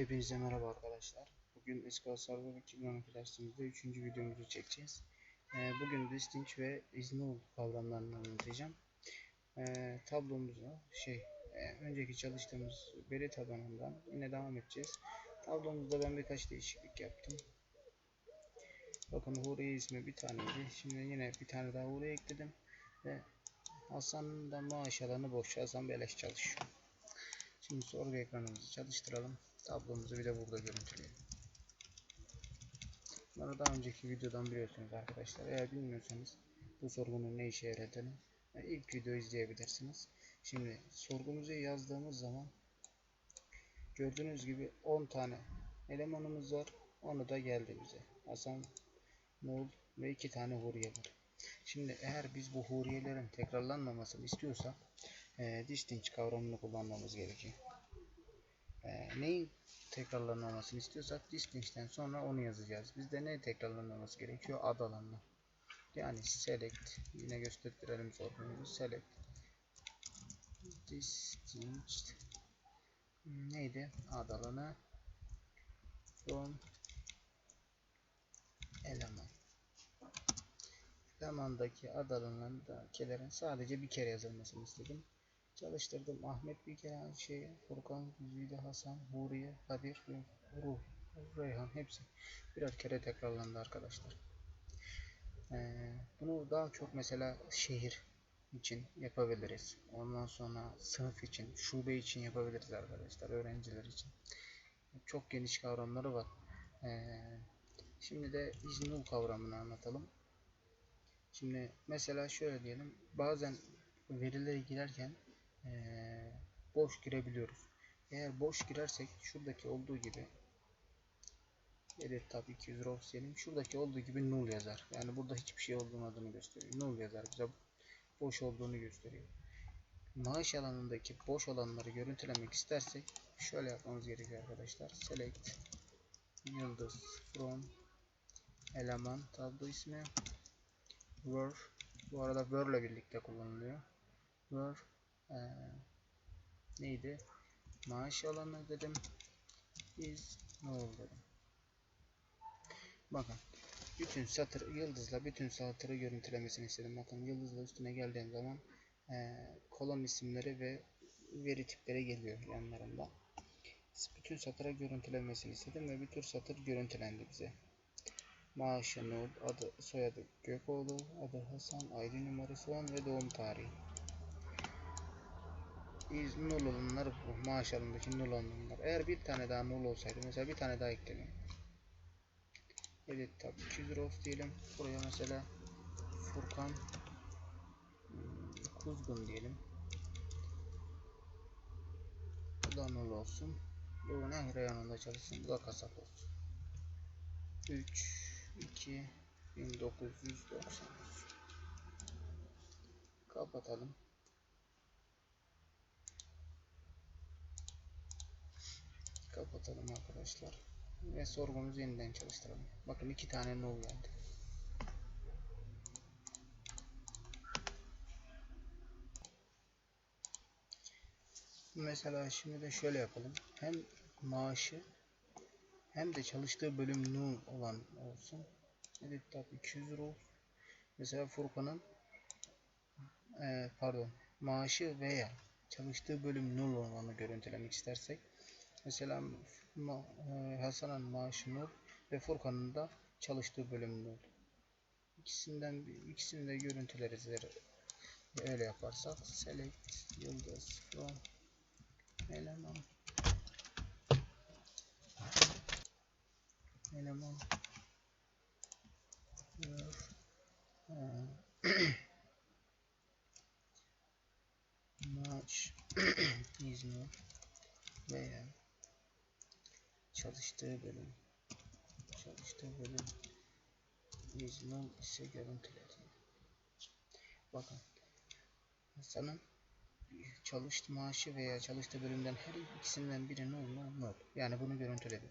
Hepinize merhaba arkadaşlar. Bugün SQL Server 2012 dersimizde 3. videomuzu çekeceğiz. Ee, bugün distinct ve iznul kavramlarını anlatacağım. Ee, tablomuza şey e, önceki çalıştığımız veri tabanından yine devam edeceğiz. Tablomuzda ben birkaç değişiklik yaptım. Bakın Huriye ismi bir taneydi. Şimdi yine bir tane daha Huriye ekledim ve Hasan'ın da maaş alanı boş. Hasan beleş çalışıyor. Şimdi sorgu ekranımızı çalıştıralım. Tablomuzu bir de burada görüntüleyelim. Bunları daha önceki videodan biliyorsunuz arkadaşlar. Eğer bilmiyorsanız bu sorgunun ne işe yaradığını e, ilk videoyu izleyebilirsiniz. Şimdi sorgumuzu yazdığımız zaman gördüğünüz gibi 10 tane elemanımız var. Onu da geldi bize. Hasan, Nul ve 2 tane huriye var. Şimdi eğer biz bu huriyelerin tekrarlanmamasını istiyorsak e, distinct kavramını kullanmamız gerekiyor. E, neyin tekrarlanmamasını istiyorsak distinct'ten sonra onu yazacağız. Bizde ne tekrarlanmaması gerekiyor? Ad alanına. Yani select yine gösterelim sorgumuzu. Select distinct neydi? Ad alanı from eleman elemandaki ad alanlarındakilerin sadece bir kere yazılmasını istedim. Çalıştırdım. Ahmet bir kere şeye, Furkan, Güzide, Hasan, Huriye, Kadir ve Ruh, Reyhan hepsi birer kere tekrarlandı arkadaşlar. Ee, bunu daha çok mesela şehir için yapabiliriz. Ondan sonra sınıf için, şube için yapabiliriz arkadaşlar. Öğrenciler için. Çok geniş kavramları var. Ee, şimdi de iznul kavramını anlatalım. Şimdi mesela şöyle diyelim. Bazen verileri girerken ee, boş girebiliyoruz. Eğer boş girersek şuradaki olduğu gibi edit tab 200 rows diyelim. Şuradaki olduğu gibi null yazar. Yani burada hiçbir şey olmadığını gösteriyor. Null yazar. Bize boş olduğunu gösteriyor. Maaş alanındaki boş alanları görüntülemek istersek şöyle yapmamız gerekiyor arkadaşlar. Select yıldız from eleman tablo ismi where bu arada where ile birlikte kullanılıyor. Where ee, neydi? Maaş alanı dedim. Is ne oldu. Bakın. Bütün satır yıldızla bütün satırı görüntülemesini istedim. Bakın yıldızla üstüne geldiğim zaman e, kolon isimleri ve veri tipleri geliyor yanlarında. Bütün satıra görüntülenmesini istedim ve bütün satır görüntülendi bize. Maaşı Nur, adı, soyadı Gökoğlu, adı Hasan, ID numarası 10 ve doğum tarihi iz null olanlar bu. Maaş alındaki null olanlar. Eğer bir tane daha null olsaydı mesela bir tane daha ekleyelim. Edit tab 200 rows diyelim. Buraya mesela Furkan Kuzgun diyelim. Bu da null olsun. Bu ne reyonunda çalışsın. Bu da kasap olsun. 3 2 1990 Kapatalım. Kapatalım arkadaşlar. Ve sorgumuzu yeniden çalıştıralım. Bakın iki tane null geldi. Mesela şimdi de şöyle yapalım. Hem maaşı hem de çalıştığı bölüm null olan olsun. Edit tab 200 row. Mesela Furkan'ın e, pardon maaşı veya çalıştığı bölüm null olanı görüntülemek istersek Mesela e, Hasan'ın maaşı Nur ve Furkan'ın da çalıştığı bölüm Nur. İkisinden ikisini de görüntüleriz öyle yaparsak select yıldız from eleman eleman maaş İzmir veya çalıştığı bölüm çalıştığı bölüm iznin ise görüntüledi. Bakın Hasan'ın çalıştığı maaşı veya çalıştığı bölümden her ikisinden biri normal not. Yani bunu görüntüledik.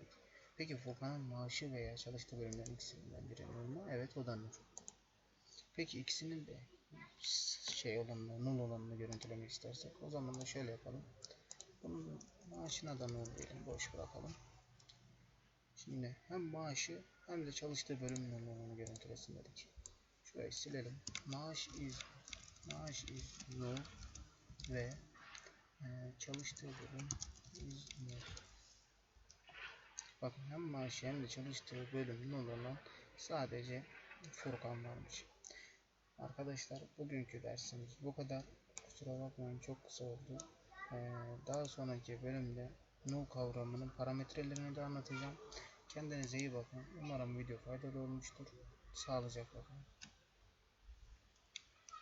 Peki Furkan'ın maaşı veya çalıştığı bölümden ikisinden biri normal. Evet o da nur. Peki ikisinin de şey olanını, null olanını görüntülemek istersek o zaman da şöyle yapalım. Bunun maaşına da null diyelim. Boş bırakalım. Yine hem maaşı hem de çalıştığı bölüm numaralarını görüntülesin dedik. Şurayı silelim. Maaş is maaş is no ve e, çalıştığı bölüm İzmir. Bakın hem maaşı hem de çalıştığı bölüm olan sadece Furkan varmış. Arkadaşlar bugünkü dersimiz bu kadar. Kusura bakmayın çok kısa oldu. Ee, daha sonraki bölümde null kavramının parametrelerini de anlatacağım. Kendinize iyi bakın. Umarım video faydalı olmuştur. Sağlıcakla kalın.